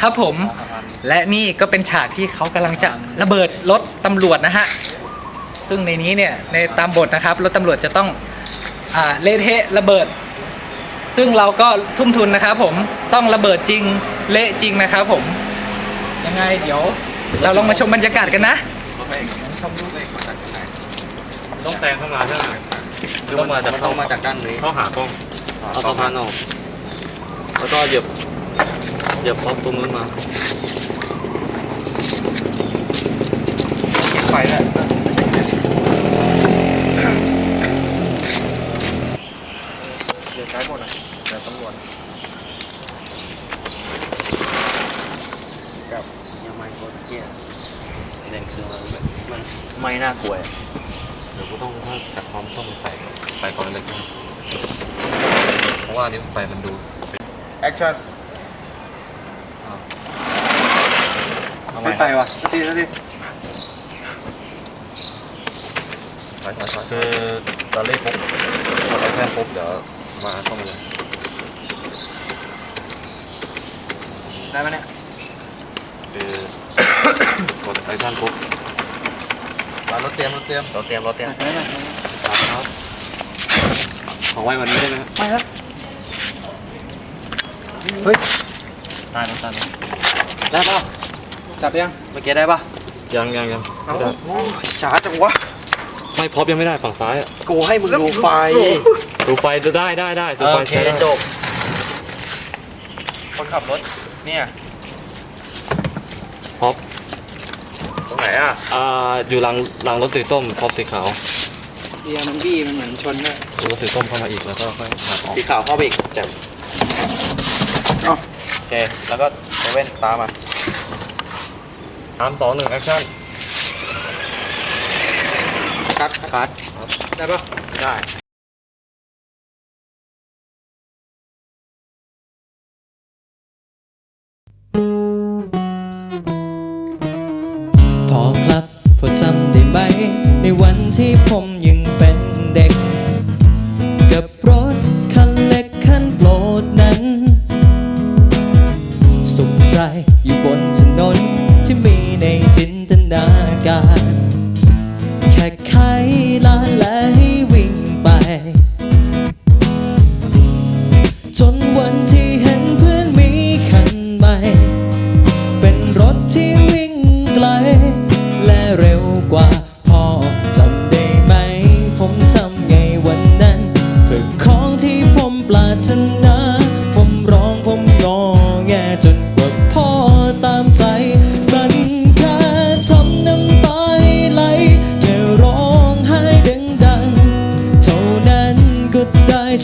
ครับผม และนี่ก็เป็นฉากที่เขากำลังจะระเบิดรถตำรวจนะฮะ ซึ่งในนี้เนี่ยในตามบทนะครับรถตำรวจจะต้องอ่าเละเทะระเบิด ซึ่งเราก็ทุ่มทุนนะครับผมต้องระเบิดจริงเละจริงนะครับผม ยังไงเดี๋ยว เราลองมาชมบรรยากาศกันนะชมรูปต้องแซงเข้ามาใช่ไหมต้องมาจากต้องมาจากด้านนี้เข้าหากล้องเอาสะพานออกแล้วก็เหยียบ เหยียบพร็อพตรงนู้นมาไฟแหละเดี๋ยวใช้หมดนะเดี๋ยวตำรวจกับยังไม่โคตรเที่ยเล่นเครื่องมันแบบมันไม่น่ากลัวเดี๋ยวกูต้องถ้าจัดความต้องใส่ใส่ก่อนเลยนะเพราะว่าอันนี้ไฟมันดูแอคชั่น เอาไม่ไปวะทีสักทีคือตอนเล่นปุ๊บพอแอคชั่นปุ๊บเดี๋ยวมาเข้ามาเลยได้ไหมเนี่ยคือกดแอคชั่นปุ๊บมารถเตรียมรถเตรียมเราเตรียมเราเตรียมได้ไหมครับของไว้วันนี้ได้ไหมครับไม่ครับเฮ้ยได้นะได้นะได้ปะ จับยังเมื่อกี้ได้ปะยังยังยังเอาไม่ได้โอ้ยช้าจังวะไม่พร็อพยังไม่ได้ฝั่งซ้ายอะกูให้มึงดูไฟดูไฟดูได้ได้ได้ดูไฟโอเคใช้ได้จบคนขับรถเนี่ยพร็อพตรงไหนอะอ่าอยู่หลังหลังรถสีส้มพร็อพสีขาวเอียมันบี้มันเหมือนชนเนี่ยรถสีส้มเข้ามาอีกแล้วก็ค่อยหักออกสีขาวเข้าไปอีกแจ่มเอ้าโอเคแล้วก็เซเว่นตามมา สามสองหนึ่งแอคชั่นคัดคัดได้ปะได้พอครับพอจำได้ไหม ในวันที่ผมยังเป็น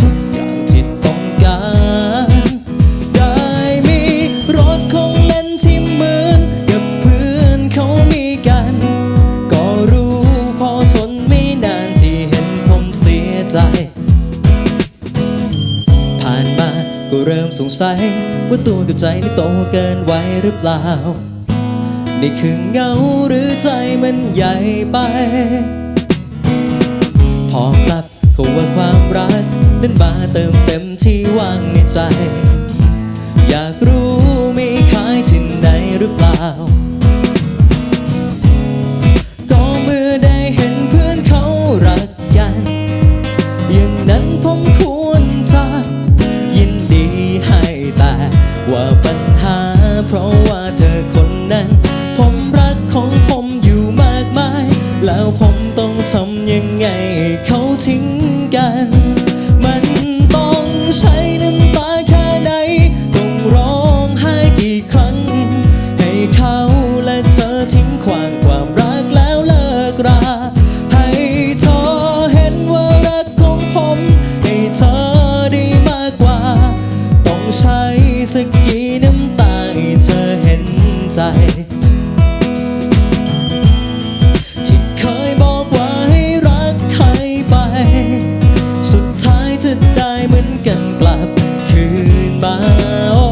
ทุกอย่างที่ต้องการ ได้มีรถของเล่นที่เหมือนกับเพื่อนเขามีกัน ก็รู้พอทนไม่นานที่เห็นผมเสียใจ ผ่านมาก็เริ่มสงสัย ว่าตัวกับใจนี่โตเกินไว้หรือเปล่า นี่คือเงาหรือใจมันใหญ่ไป พอครับเขาว่าความรัก นั้นมาเติมเต็มที่ว่างในใจ อยากรู้มีขายที่ไหนหรือเปล่า ก็เมื่อได้เห็นเพื่อนเขารักกัน อย่างนั้นผมควรจะยินดีให้แต่ว่าปัญหาเพราะ ใจ ที่เคยบอกว่าให้รักใครไป สุดท้ายจะได้เหมือนกันกลับคืนมาโอ้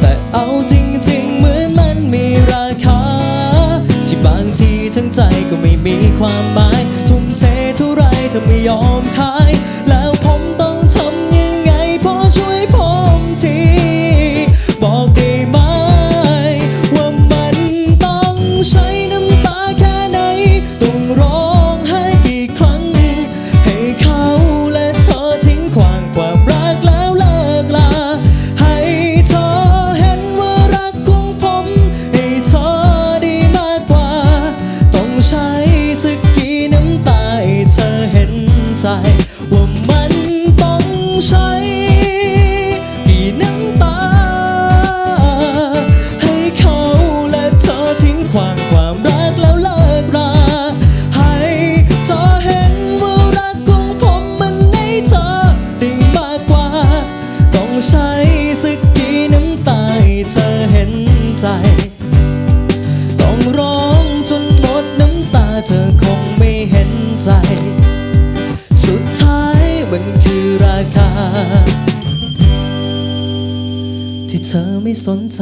แต่เอาจริงๆเหมือนมันมีราคา ที่บางทีทั้งใจก็ไม่มีความหมาย จ สุดท้ายมันคือราคา ที่เธอไม่สนใจ